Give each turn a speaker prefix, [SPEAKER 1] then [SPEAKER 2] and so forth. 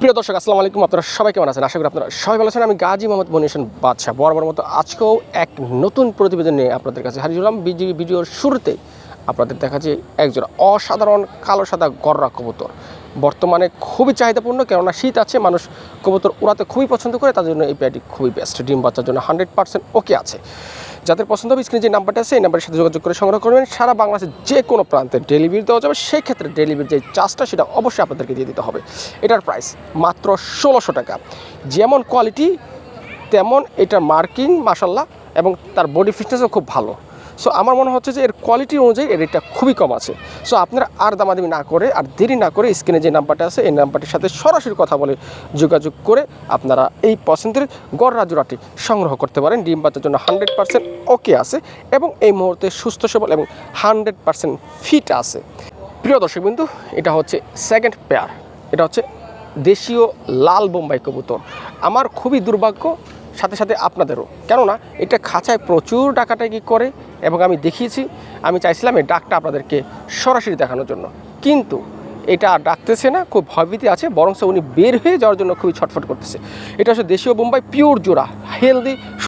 [SPEAKER 1] প্রিয় দর্শক, আসসালামু আলাইকুম। আপনারা সবাই কেমন আছেন? আশা করি আপনারা সবাই ভালো আছেন। আমি গাজী মোহাম্মদ বনিশন বাদশাহ। বরাবর মতো আজকেও এক নতুন প্রতিবেদন নিয়ে আপনাদের কাছে হাজির হলাম। ভিডিওর শুরুতে আপনাদের দেখাচ্ছি একজন অসাধারণ কালো সাদা গররা কবুতর। বর্তমানে খুবই চাহিদাপূর্ণ, কেননা শীত আছে, মানুষ কবুতর উড়াতে খুবই পছন্দ করে, তার জন্য এই পেয়ারটি খুবই বেস্ট ডিম বাচ্চার জন্য হান্ড্রেড পার্সেন্ট ওকে আছে। যাদের পছন্দ হবে স্ক্রিনে যে নাম্বারটা আছে, এই নাম্বারের সাথে যোগাযোগ করে সংগ্রহ করবেন। সারা বাংলাদেশের যে কোনো প্রান্তে ডেলিভারি দেওয়া যাবে সেই ক্ষেত্রে ডেলিভারির যে চার্জটা সেটা অবশ্যই আপনাদেরকে দিয়ে দিতে হবে। এটার প্রাইস মাত্র ষোলোশো টাকা। যেমন কোয়ালিটি তেমন এটার মার্কিং মাসাল্লাহ এবং তার বডি ফিটনেসও খুব ভালো। সো আমার মনে হচ্ছে যে এর কোয়ালিটি অনুযায়ী এর রেটটা খুবই কম আছে। সো আপনারা আর দামাদামি না করে, আর দেরি না করে স্ক্রিনে যে নাম্বারটা আছে, এই নাম্বারটির সাথে সরাসরি কথা বলে যোগাযোগ করে আপনারা এই পছন্দের গড়রা জোড়াটি সংগ্রহ করতে পারেন। ডিম বাচ্চার জন্য হান্ড্রেড পার্সেন্ট ওকে আছে এবং এই মুহূর্তে সুস্থ, সবল এবং হান্ড্রেড পার্সেন্ট ফিট আছে। প্রিয় দর্শক বিন্দু এটা হচ্ছে সেকেন্ড পেয়ার এটা হচ্ছে দেশীয় লাল বোম্বাই কবুতর। আমার খুবই দুর্ভাগ্য সাথে সাথে আপনাদেরও। কেননা এটা খাঁচায় প্রচুর ডাকাটাকি করে এবং আমি দেখিয়েছি, আমি চাইছিলাম এই ডাকটা আপনাদেরকে সরাসরি দেখানোর জন্য। কিন্তু এটা আর ডাকতেছে না, খুব ভয়ভীতি আছে, বরং উনি বের হয়ে যাওয়ার জন্য খুবই ছটফট করতেছে। এটা হচ্ছে দেশীয় বোম্বাই পিওর জোড়া হেলদি